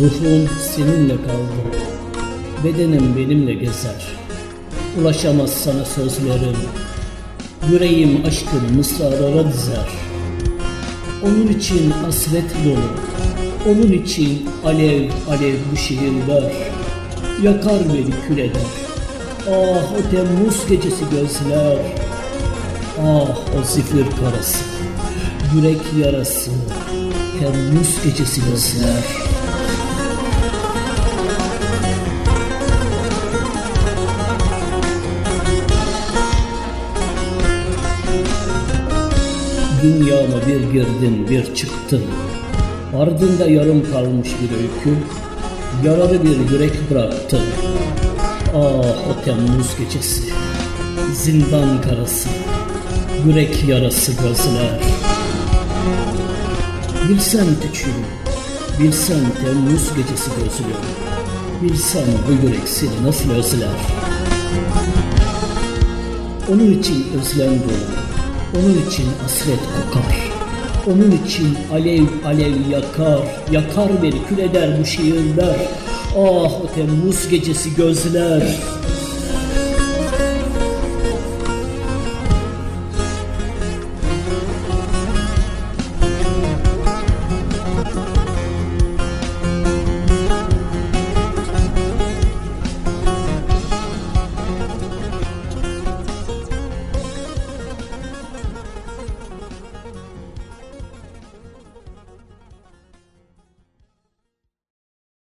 Ruhum seninle kaldı. Bedenim benimle gezer. Ulaşamaz sana sözlerim. Yüreğim aşkın mısralara dizer. Onun için hasret dolu. Onun için alev alev bu şehirler. Yakar beni kül eder. Ah o Temmuz gecesi gözler. Ah o zifir karası. Yürek yarası. Temmuz gecesi gözler. Dünyama bir girdin bir çıktın. Ardında yarım kalmış bir öykü Yaralı bir yürek bıraktın. Ah o Temmuz gecesi Zindan karası Yürek yarası gözler. Bilsen küçüğüm Bilsen Temmuz gecesi gözlüğüm Bilsen bu yürek seni nasıl özler? Onun için özlem dolu, onun için hasret kokar. Onun için alev alev yakar, yakar beni kül eder bu şiirler. Ah o Temmuz gecesi gözler.